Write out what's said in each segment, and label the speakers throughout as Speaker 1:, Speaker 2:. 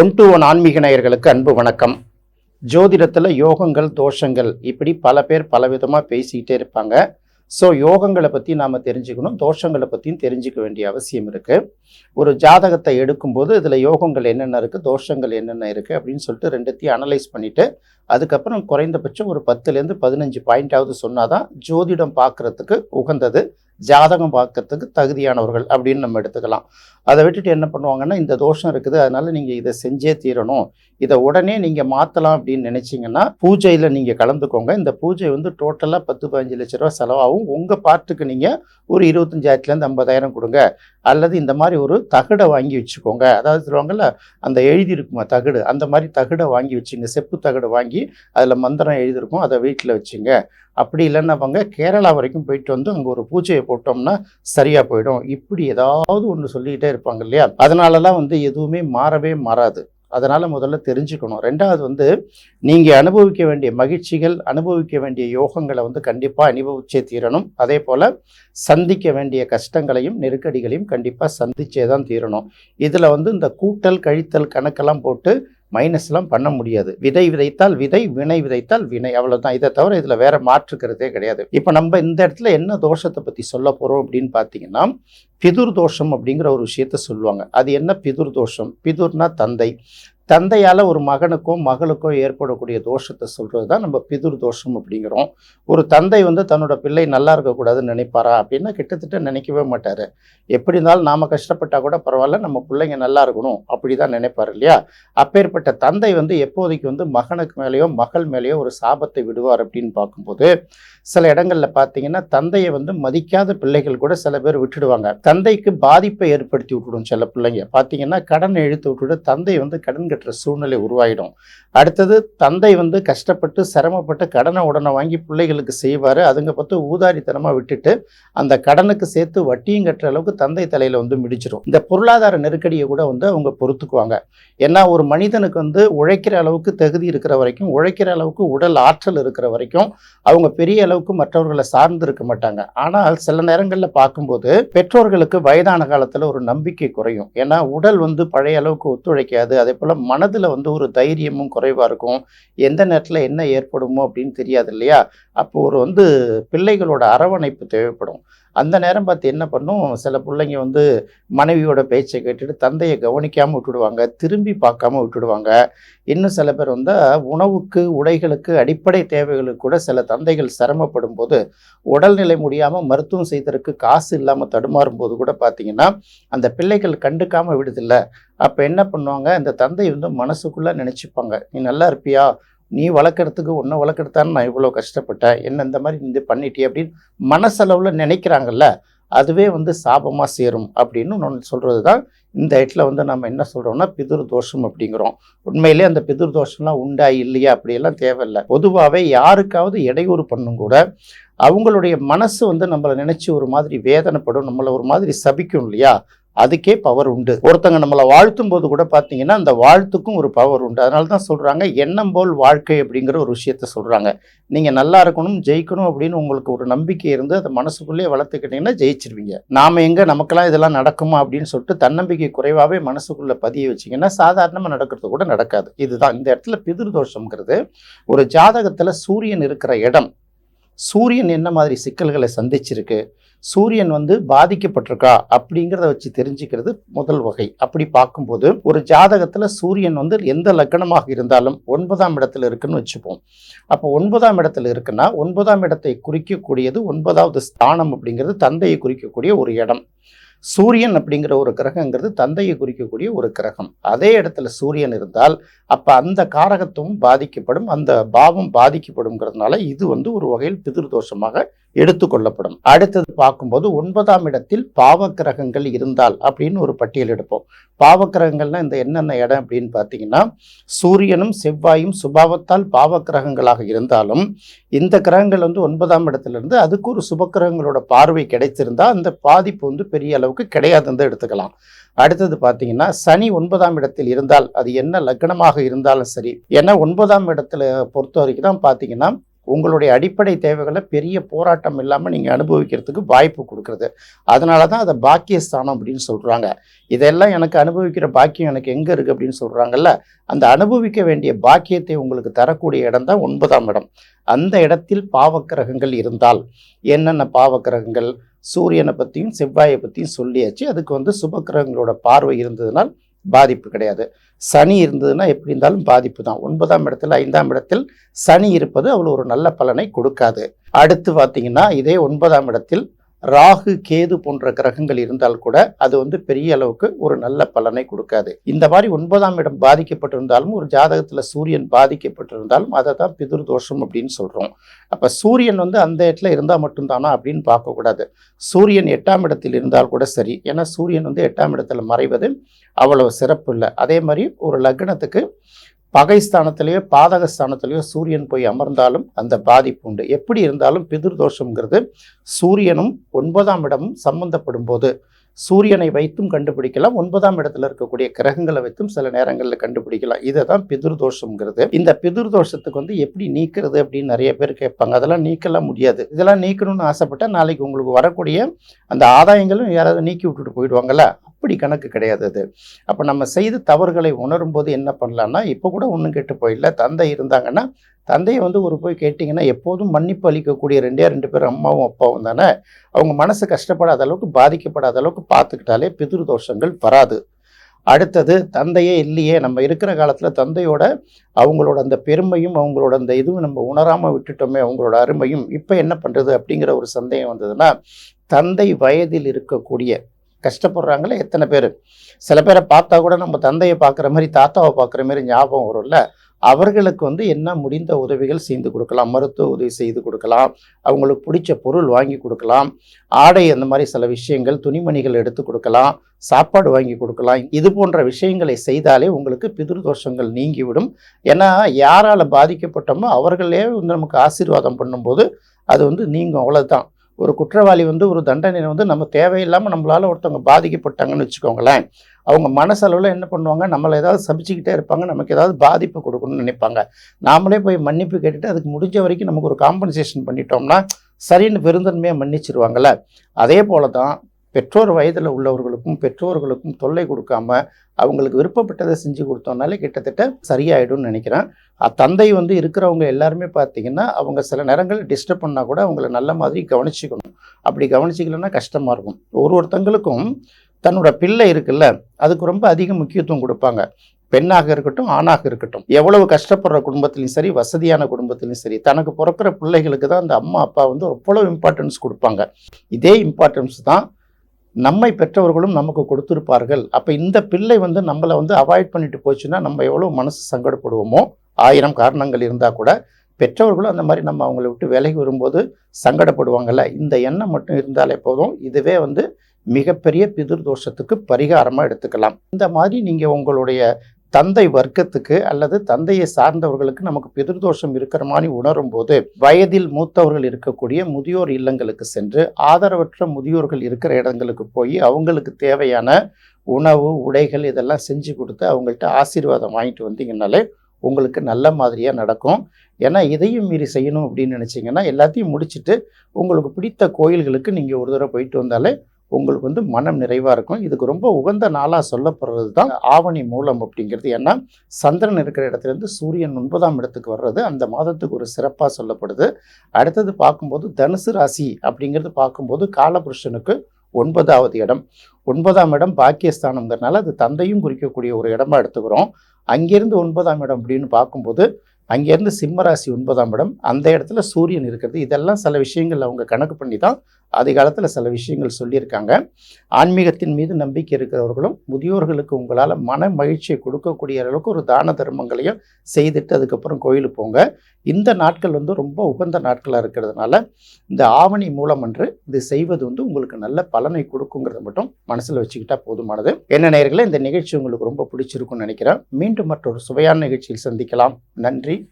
Speaker 1: One to one ஆன்மீக நேயர்களுக்கு அன்பு வணக்கம். ஜோதிடத்தில் யோகங்கள் தோஷங்கள் இப்படி பல பேர் பலவிதமாக பேசிக்கிட்டே இருப்பாங்க. ஸோ யோகங்களை பற்றி நாம் தெரிஞ்சுக்கணும். தோஷங்களை பற்றியும் தெரிஞ்சுக்க வேண்டிய அவசியம் இருக்குது ஒரு ஜாதகத்தை எடுக்கும்போது இதில் யோகங்கள் என்னென்ன இருக்குது தோஷங்கள் என்னென்ன இருக்குது அப்படின்னு சொல்லிட்டு ரெண்டுத்தையும் அனலைஸ் பண்ணிவிட்டு அதுக்கப்புறம் குறைந்தபட்சம் ஒரு பத்துலேருந்து பதினஞ்சு பாயிண்டாவது சொன்னால் தான் ஜோதிடம் பார்க்குறதுக்கு உகந்தது. ஜாதகம் பார்க்கறதுக்கு தகுதியானவர்கள் அப்படின்னு நம்ம எடுத்துக்கலாம். அதை விட்டுட்டு என்ன பண்ணுவாங்கன்னா இந்த தோஷம் இருக்குது அதனால நீங்கள் இதை செஞ்சே தீரணும். இதை உடனே நீங்கள் மாற்றலாம் அப்படின்னு நினச்சிங்கன்னா பூஜையில் நீங்கள் கலந்துக்கோங்க. இந்த பூஜை வந்து டோட்டலாக பத்து பதினஞ்சு லட்ச ரூபா செலவாகும். உங்கள் பார்ட்டுக்கு நீங்கள் ஒரு இருபத்தஞ்சாயிரத்துலேருந்து ஐம்பதாயிரம் கொடுங்க. அல்லது இந்த மாதிரி ஒரு தகடை வாங்கி வச்சுக்கோங்க. அதாவது சொல்லுவாங்கல்ல அந்த எழுதியிருக்குமா தகடு? அந்த மாதிரி தகடை வாங்கி வச்சுங்க. செப்பு தகடு வாங்கி அதில் மந்திரம் எழுதியிருக்கும். அதை வீட்டில் வச்சுங்க. அப்படி இல்லைன்னா அவங்க கேரளா வரைக்கும் போயிட்டு வந்து அங்கே ஒரு பூஜையை போட்டோம்னா சரியாக போயிடும். இப்படி ஏதாவது ஒன்று சொல்லிக்கிட்டே இருப்பாங்க இல்லையா? அதனாலலாம் வந்து எதுவுமே மாறவே மாறாது. அதனால் முதல்ல தெரிஞ்சுக்கணும். ரெண்டாவது வந்து நீங்கள் அனுபவிக்க வேண்டிய மகிழ்ச்சிகள் அனுபவிக்க வேண்டிய யோகங்களை வந்து கண்டிப்பாக அனுபவிச்சே தீரணும். அதே போல் சந்திக்க வேண்டிய கஷ்டங்களையும் நெருக்கடிகளையும் கண்டிப்பாக சந்திச்சே தான் தீரணும். இதில் வந்து இந்த கூட்டல் கழித்தல் கணக்கெல்லாம் போட்டு மைனஸ்லாம் பண்ண முடியாது. விதை விதைத்தால் விதை வினை விதைத்தால் வினை. அவ்வளோதான் இதை தவிர இதில் வேற மாற்றுக்கிறதே கிடையாது. இப்போ நம்ம இந்த இடத்துல என்ன தோஷத்தை பற்றி சொல்ல போகிறோம் அப்படின்னு பார்த்தீங்கன்னா பிதுர் தோஷம் அப்படிங்கிற ஒரு விஷயத்த சொல்லுவாங்க. அது என்ன பிதுர் தோஷம்? பிதுர்னா தந்தை. தந்தையால் ஒரு மகனுக்கோ மகளுக்கோ ஏற்படக்கூடிய தோஷத்தை சொல்கிறது தான் நம்ம பிதுர் தோஷம் அப்படிங்கிறோம். ஒரு தந்தை வந்து தன்னோட பிள்ளை நல்லா இருக்கக்கூடாதுன்னு நினைப்பாரா? அப்படின்னா கிட்டத்தட்ட நினைக்கவே மாட்டார். எப்படி இருந்தாலும் நாம் கஷ்டப்பட்டால் கூட பரவாயில்ல நம்ம பிள்ளைங்க நல்லா இருக்கணும் அப்படி தான் நினைப்பார் இல்லையா? அப்பேற்பட்ட தந்தை வந்து எப்போதைக்கு வந்து மகனுக்கு மேலேயோ மகள் மேலேயோ ஒரு சாபத்தை விடுவார் அப்படின்னு பார்க்கும்போது சில இடங்களில் பார்த்தீங்கன்னா தந்தையை வந்து மதிக்காத பிள்ளைகள் கூட சில பேர் விட்டுடுவாங்க. தந்தைக்கு பாதிப்பை ஏற்படுத்தி விட்டுடும் சில பிள்ளைங்க. பார்த்தீங்கன்னா கடன் இழுத்து விட்டுட்டு தந்தை வந்து கடன் கட்டுற சூழ்நிலை உருவாகிடும் அடுத்தது தந்தை வந்து கஷ்டப்பட்டு சிரமப்பட்டு கடனை உடனே வாங்கி பிள்ளைகளுக்கு செய்வார். அதுங்க பார்த்து ஊதாரித்தனமாக விட்டுட்டு அந்த கடனுக்கு சேர்த்து வட்டியும் கட்டுற அளவுக்கு தந்தை தலையில் வந்து மிடிச்சிடும் இந்த பொருளாதார நெருக்கடியை கூட வந்து அவங்க பொறுத்துக்குவாங்க. ஏன்னா ஒரு மனிதனுக்கு வந்து உழைக்கிற அளவுக்கு தகுதி இருக்கிற வரைக்கும் உழைக்கிற அளவுக்கு உடல் ஆற்றல் இருக்கிற வரைக்கும் அவங்க பெரிய அளவுக்கு மற்றவர்களை சார்ந்து இருக்க மாட்டாங்க. ஆனால் சில நேரங்களில் பார்க்கும்போது பெற்றோர்களுக்கு வயதான காலத்தில் ஒரு நம்பிக்கை குறையும். ஏன்னா உடல் வந்து பழைய அளவுக்கு ஒத்துழைக்காது. அதே போல் மனதில் வந்து ஒரு தைரியமும் குறைவாக இருக்கும். எந்த நேரத்தில் என்ன ஏற்படுமோ அப்படின்னு தெரியாது இல்லையா? அப்போ ஒரு வந்து பிள்ளைகளோட அரவணைப்பு தேவைப்படும். அந்த நேரம் பார்த்து என்ன பண்ணும்? சில பிள்ளைங்க வந்து மனைவியோட பேச்சை கேட்டுட்டு தந்தையை கவனிக்காமல் விட்டுடுவாங்க திரும்பி பார்க்காம விட்டுடுவாங்க. இன்னும் சில பேர் வந்து உணவுக்கு உடைகளுக்கு அடிப்படை தேவைகளுக்கு கூட சில தந்தைகள் சிரமப்படும் போது உடல்நிலை முடியாமல் மருத்துவம் செய்ததற்கு காசு இல்லாமல் தடுமாறும் போது கூட பார்த்தீங்கன்னா அந்த பிள்ளைகள் கண்டுக்காமல் விடுதில்ல. அப்போ என்ன பண்ணுவாங்க? அந்த தந்தை வந்து மனசுக்குள்ளே நினச்சிப்பாங்க நீ நல்லா இருப்பியா? நீ வளர்க்குறதுக்கு ஒன்றை வளர்க்குறதான்னு நான் இவ்வளோ கஷ்டப்பட்டேன்? என்ன இந்த மாதிரி இந்த பண்ணிட்டே அப்படின்னு மனசளவில் நினைக்கிறாங்கல்ல அதுவே வந்து சாபமாக சேரும் அப்படின்னு ஒன்று சொல்கிறது தான் இந்த இடத்துல வந்து நம்ம என்ன சொல்கிறோம்னா பிதுர் தோஷம் அப்படிங்கிறோம். உண்மையிலே அந்த பிதுர் தோஷம்லாம் உண்டா இல்லையா அப்படியெல்லாம் தேவையில்லை. பொதுவாகவே யாருக்காவது இடையூறு பண்ணும் கூட அவங்களுடைய மனசு வந்து நம்மளை நினச்சி ஒரு மாதிரி வேதனைப்படும் நம்மளை ஒரு மாதிரி சபிக்கும் இல்லையா? அதுக்கே பவர் உண்டு. ஒருத்தங்க நம்மளை வாழ்த்தும் போது கூட பார்த்தீங்கன்னா அந்த வாழ்த்துக்கும் ஒரு பவர் உண்டு. அதனால தான் சொல்கிறாங்க எண்ணம் போல் வாழ்க்கை அப்படிங்கிற ஒரு விஷயத்த சொல்கிறாங்க நீங்கள் நல்லா இருக்கணும் ஜெயிக்கணும் அப்படின்னு உங்களுக்கு ஒரு நம்பிக்கை இருந்து அதை மனசுக்குள்ளேயே வளர்த்துக்கிட்டீங்கன்னா ஜெயிச்சிருவீங்க. நாம் எங்கே நமக்கெல்லாம் இதெல்லாம் நடக்குமா அப்படின்னு சொல்லிட்டு தன்னம்பிக்கை குறைவாகவே மனசுக்குள்ளே பதிய வச்சிங்கன்னா சாதாரணமாக நடக்கிறது கூட நடக்காது. இதுதான். இந்த இடத்துல பிதிர்தோஷங்கிறது ஒரு ஜாதகத்தில் சூரியன் இருக்கிற இடம் சூரியன் என்ன மாதிரி சிக்கல்களை சந்திச்சிருக்கு சூரியன் வந்து பாதிக்கப்பட்டிருக்கா அப்படிங்கிறத வச்சு தெரிஞ்சுக்கிறது முதல் வகை. அப்படி பார்க்கும்போது ஒரு ஜாதகத்தில் சூரியன் வந்து எந்த லக்னமாக இருந்தாலும் ஒன்பதாம் இடத்துல இருக்குன்னு வச்சுப்போம். அப்போ ஒன்பதாம் இடத்துல இருக்குன்னா ஒன்பதாம் இடத்தை குறிக்கக்கூடியது ஒன்பதாவது ஸ்தானம் அப்படிங்கிறது தந்தையை குறிக்கக்கூடிய ஒரு இடம். சூரியன் அப்படிங்கிற ஒரு கிரகங்கிறது தந்தையை குறிக்கக்கூடிய ஒரு கிரகம். அதே இடத்துல சூரியன் இருந்தால் அப்போ அந்த காரகத்துவம் பாதிக்கப்படும் அந்த பாவம் பாதிக்கப்படுங்கிறதுனால இது வந்து ஒரு வகையில் பிதிர்தோஷமாக எடுத்துக்கொள்ளப்படும். அடுத்தது பார்க்கும்போது ஒன்பதாம் இடத்தில் பாவ கிரகங்கள் இருந்தால் அப்படின்னு ஒரு பட்டியல் எடுப்போம். பாவ கிரகங்கள்னா இந்த என்னென்ன இடம் அப்படின்னு பார்த்தீங்கன்னா சூரியனும் செவ்வாயும் சுபாவத்தால் பாவ கிரகங்களாக இருந்தாலும் இந்த கிரகங்கள் வந்து ஒன்பதாம் இடத்துல இருந்து அதுக்கு ஒரு சுப கிரகங்களோட பார்வை கிடைத்திருந்தால் அந்த பாதிப்பு வந்து பெரிய அளவுக்கு கிடையாதுன்னு எடுத்துக்கலாம். அடுத்தது பார்த்தீங்கன்னா சனி ஒன்பதாம் இடத்தில் இருந்தால் அது என்ன லக்னமாக இருந்தாலும் சரி ஏன்னா ஒன்பதாம் இடத்துல பொறுத்த வரைக்கும் தான் பார்த்தீங்கன்னா உங்களுடைய அடிப்படை தேவைகளை பெரிய போராட்டம் இல்லாமல் நீங்கள் அனுபவிக்கிறதுக்கு வாய்ப்பு கொடுக்குறது. அதனால தான் அதை பாக்கியஸ்தானம் அப்படின்னு சொல்கிறாங்க இதெல்லாம் எனக்கு அனுபவிக்கிற பாக்கியம் எனக்கு எங்கே இருக்குது அப்படின்னு சொல்கிறாங்கல்ல அந்த அனுபவிக்க வேண்டிய பாக்கியத்தை உங்களுக்கு தரக்கூடிய இடம் தான் ஒன்பதாம் இடம். அந்த இடத்தில் பாவக்கிரகங்கள் இருந்தால் என்னென்ன பாவக்கிரகங்கள்? சூரியனை பற்றியும் செவ்வாயை பற்றியும் சொல்லியாச்சு. அதுக்கு வந்து சுபக்கிரகங்களோட பார்வை இருந்ததுனால் பாதிப்பு கிடையாது. சனி இருந்ததுன்னா எப்படி இருந்தாலும் பாதிப்பு தான். ஒன்பதாம் இடத்துல ஐந்தாம் இடத்தில் சனி இருப்பது அவ்வளோ ஒரு நல்ல பலனை கொடுக்காது. அடுத்து பார்த்தீங்கன்னா இதே ஒன்பதாம் இடத்தில் ராகு கேது போன்ற கிரகங்கள் இருந்தால் கூட அது வந்து பெரிய அளவுக்கு ஒரு நல்ல பலனை கொடுக்காது. இந்த மாதிரி ஒன்பதாம் இடம் பாதிக்கப்பட்டிருந்தாலும் ஒரு ஜாதகத்தில் சூரியன் பாதிக்கப்பட்டிருந்தாலும் அதை தான் பிதுர் தோஷம் அப்படின்னு சொல்கிறோம் அப்போ சூரியன் வந்து அந்த இடத்துல இருந்தால் மட்டும்தானா அப்படின்னு பார்க்கக்கூடாது. சூரியன் எட்டாம் இடத்தில் இருந்தால் கூட சரி. ஏன்னா சூரியன் வந்து எட்டாம் இடத்துல மறைவது அவ்வளவு சிறப்பு இல்லை. அதே மாதிரி ஒரு லக்னத்துக்கு பகைஸ்தானத்திலேயோ பாதகஸ்தானத்திலேயோ பாதக சூரியன் போய் அமர்ந்தாலும் அந்த பாதிப்பு உண்டு. எப்படி இருந்தாலும் பிதிர்தோஷங்கிறது சூரியனும் ஒன்பதாம் இடமும் சம்பந்தப்படும் போது சூரியனை வைத்தும் கண்டுபிடிக்கலாம். ஒன்பதாம் இடத்துல இருக்கக்கூடிய கிரகங்களை வைத்தும் சில நேரங்களில் கண்டுபிடிக்கலாம். இதை தான் பிதிர்தோஷம்ங்கிறது. இந்த பிதிர் தோஷத்துக்கு வந்து எப்படி நீக்கிறது அப்படின்னு நிறைய பேர் கேட்பாங்க. அதெல்லாம் நீக்கலாம் முடியாது. இதெல்லாம் நீக்கணும்னு ஆசைப்பட்டா நாளைக்கு உங்களுக்கு வரக்கூடிய அந்த ஆதாயங்களும் யாராவது நீக்கி விட்டுட்டு போயிடுவாங்கல்ல? அப்படி கணக்கு கிடையாது அது. அப்போ நம்ம செய்த தவறுகளை உணரும் போது என்ன பண்ணலாம்னா இப்போ கூட ஒன்றும் கெட்டு போயிடல தந்தை இருந்தாங்கன்னா தந்தையை வந்து ஒரு போய் கேட்டிங்கன்னா எப்போதும் மன்னிப்பு அளிக்கக்கூடிய ரெண்டே ரெண்டு பேர் அம்மாவும் அப்பாவும் தானே? அவங்க மனசு கஷ்டப்படாத அளவுக்கு பாதிக்கப்படாத அளவுக்கு பார்த்துக்கிட்டாலே பிதிரு தோஷங்கள் வராது. அடுத்தது தந்தையே இல்லையே. நம்ம இருக்கிற காலத்தில் தந்தையோட அவங்களோட அந்த பெருமையும் அவங்களோட அந்த இதுவும் நம்ம உணராமல் விட்டுட்டோமே அவங்களோட அருமையும் இப்போ என்ன பண்ணுறது அப்படிங்கிற ஒரு சந்தேகம் வந்ததுன்னா தந்தை வயதில் இருக்கக்கூடிய கஷ்டப்படுறாங்களே எத்தனை பேர்? சில பேரை பார்த்தா கூட நம்ம தந்தையை பார்க்குற மாதிரி தாத்தாவை பார்க்குற மாதிரி ஞாபகம் வரும்ல? அவர்களுக்கு வந்து என்ன முடிந்த உதவிகள் செய்து கொடுக்கலாம் மருத்துவ உதவி செய்து கொடுக்கலாம் அவங்களுக்கு பிடிச்ச பொருள் வாங்கி கொடுக்கலாம் ஆடை அந்த மாதிரி சில விஷயங்கள் துணிமணிகள் எடுத்து கொடுக்கலாம் சாப்பாடு வாங்கி கொடுக்கலாம். இது போன்ற விஷயங்களை செய்தாலே உங்களுக்கு பிதிர்தோஷங்கள் நீங்கிவிடும். ஏன்னா யாரால் பாதிக்கப்பட்டோமோ அவர்களே வந்து நமக்கு ஆசீர்வாதம் பண்ணும்போது அது வந்து நீங்கும். அவ்வளோதான் ஒரு குற்றவாளி வந்து ஒரு தண்டனை வந்து நம்ம தேவையில்லாமல் நம்மளால் ஒருத்தவங்க பாதிக்கப்பட்டாங்கன்னு வச்சுக்கோங்களேன். அவங்க மனசளவில் என்ன பண்ணுவாங்க? நம்மளை ஏதாவது சபிச்சுக்கிட்டே இருப்பாங்க. நமக்கு ஏதாவது பாதிப்பு கொடுக்கணும்னு நினைப்பாங்க. நாமளே போய் மன்னிப்பு கேட்டுட்டு அதுக்கு முடிஞ்ச வரைக்கும் நமக்கு ஒரு காம்பன்சேஷன் பண்ணிட்டோம்னா சரின்னு பெருந்தன்மையாக மன்னிச்சிருவாங்கள்ல அதே போல தான் பெற்றோர் வயதில் உள்ளவர்களுக்கும் பெற்றோர்களுக்கும் தொல்லை கொடுக்காம அவங்களுக்கு விருப்பப்பட்டதை செஞ்சு கொடுத்தோம்னாலே கிட்டத்தட்ட சரியாயிடும்னு நினைக்கிறேன். தந்தை வந்து இருக்கிறவங்க எல்லாருமே பார்த்தீங்கன்னா அவங்க சில நேரங்கள் டிஸ்டர்ப் பண்ணால் கூட அவங்கள நல்ல மாதிரி கவனிச்சிக்கணும். அப்படி கவனிச்சிக்கலன்னா கஷ்டமாக இருக்கும். ஒரு ஒருத்தங்களுக்கும் தன்னோட பிள்ளை இருக்குல்ல அதுக்கு ரொம்ப அதிக முக்கியத்துவம் கொடுப்பாங்க. பெண்ணாக இருக்கட்டும் ஆணாக இருக்கட்டும். எவ்வளவு கஷ்டப்படுற குடும்பத்திலையும் சரி வசதியான குடும்பத்திலையும் சரி தனக்கு பிறக்கிற பிள்ளைகளுக்கு தான் அந்த அம்மா அப்பா வந்து அவ்வளோ இம்பார்ட்டன்ஸ் கொடுப்பாங்க. இதே இம்பார்ட்டன்ஸ் தான் நம்மை பெற்றவர்களும் நமக்கு கொடுத்துருப்பார்கள். அப்போ இந்த பிள்ளை வந்து நம்மளை வந்து அவாய்ட் பண்ணிட்டு போச்சுன்னா நம்ம எவ்வளோ மனசு சங்கடப்படுவோமோ? ஆயிரம் காரணங்கள் இருந்தால் கூட பெற்றவர்களும் அந்த மாதிரி நம்ம அவங்கள விட்டு விலகி வரும்போது சங்கடப்படுவாங்கள்ல இந்த எண்ணம் மட்டும் இருந்தாலே போதும். இதுவே வந்து மிகப்பெரிய பிதிர் தோஷத்துக்கு பரிகாரமாக எடுத்துக்கலாம். இந்த மாதிரி நீங்கள் உங்களுடைய தந்தை வர்க்கத்துக்கு அல்லது தந்தையை சார்ந்தவர்களுக்கு நமக்கு பிதிர்தோஷம் இருக்கிற மாதிரி உணரும் போது வயதில் மூத்தவர்கள் இருக்கக்கூடிய முதியோர் இல்லங்களுக்கு சென்று ஆதரவற்ற முதியோர்கள் இருக்கிற இடங்களுக்கு போய் அவங்களுக்கு தேவையான உணவு உடைகள் இதெல்லாம் செஞ்சு கொடுத்து அவங்கள்ட்ட ஆசீர்வாதம் வாங்கிட்டு வந்தீங்கனாலே உங்களுக்கு நல்ல மாதிரியாக நடக்கும். ஏன்னா இதையும் மீறி செய்யணும் அப்படின்னு நினச்சிங்கன்னா எல்லாத்தையும் முடிச்சுட்டு உங்களுக்கு பிடித்த கோயில்களுக்கு நீங்கள் ஒரு தடவை போயிட்டு வந்தாலே உங்களுக்கு வந்து மனம் நிறைவாக இருக்கும். இதுக்கு ரொம்ப உகந்த நாளாக சொல்லப்படுறது தான் ஆவணி மூலம் அப்படிங்கிறது. ஏன்னா சந்திரன் இருக்கிற இடத்துலேருந்து சூரியன் ஒன்பதாம் இடத்துக்கு வர்றது அந்த மாதத்துக்கு ஒரு சிறப்பாக சொல்லப்படுது. அடுத்தது பார்க்கும்போது தனுசு ராசி அப்படிங்கிறது பார்க்கும்போது காலபுருஷனுக்கு ஒன்பதாவது இடம். ஒன்பதாம் இடம் பாக்கியஸ்தானங்கிறதுனால அது தந்தையும் குறிக்கக்கூடிய ஒரு இடமா எடுத்துக்கிறோம். அங்கேருந்து ஒன்பதாம் இடம் அப்படின்னு பார்க்கும்போது அங்கேருந்து சிம்மராசி ஒன்பதாம் இடம். அந்த இடத்துல சூரியன் இருக்கிறது. இதெல்லாம் சில விஷயங்கள் அவங்க கணக்கு பண்ணி தான் அதிகாலத்தில் சில விஷயங்கள் சொல்லியிருக்காங்க. ஆன்மீகத்தின் மீது நம்பிக்கை இருக்கிறவர்களும் முதியோர்களுக்கு உங்களால் மன மகிழ்ச்சியை கொடுக்கக்கூடிய அளவுக்கு ஒரு தான தர்மங்களையும் செய்துட்டு அதுக்கப்புறம் கோயிலுக்கு போங்க. இந்த நாட்கள் வந்து ரொம்ப உகந்த நாட்களாக இருக்கிறதுனால இந்த ஆவணி மூலம் அன்று இது செய்வது வந்து உங்களுக்கு நல்ல பலனை கொடுக்குங்கிறத மட்டும் மனசில் வச்சுக்கிட்டா போதுமானது. என்ன நேர்களை இந்த நிகழ்ச்சி உங்களுக்கு ரொம்ப பிடிச்சிருக்கும்னு நினைக்கிறேன். மீண்டும் மற்றொரு சுவையான நிகழ்ச்சியில் சந்திக்கலாம். நன்றி.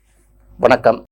Speaker 1: வணக்கம்.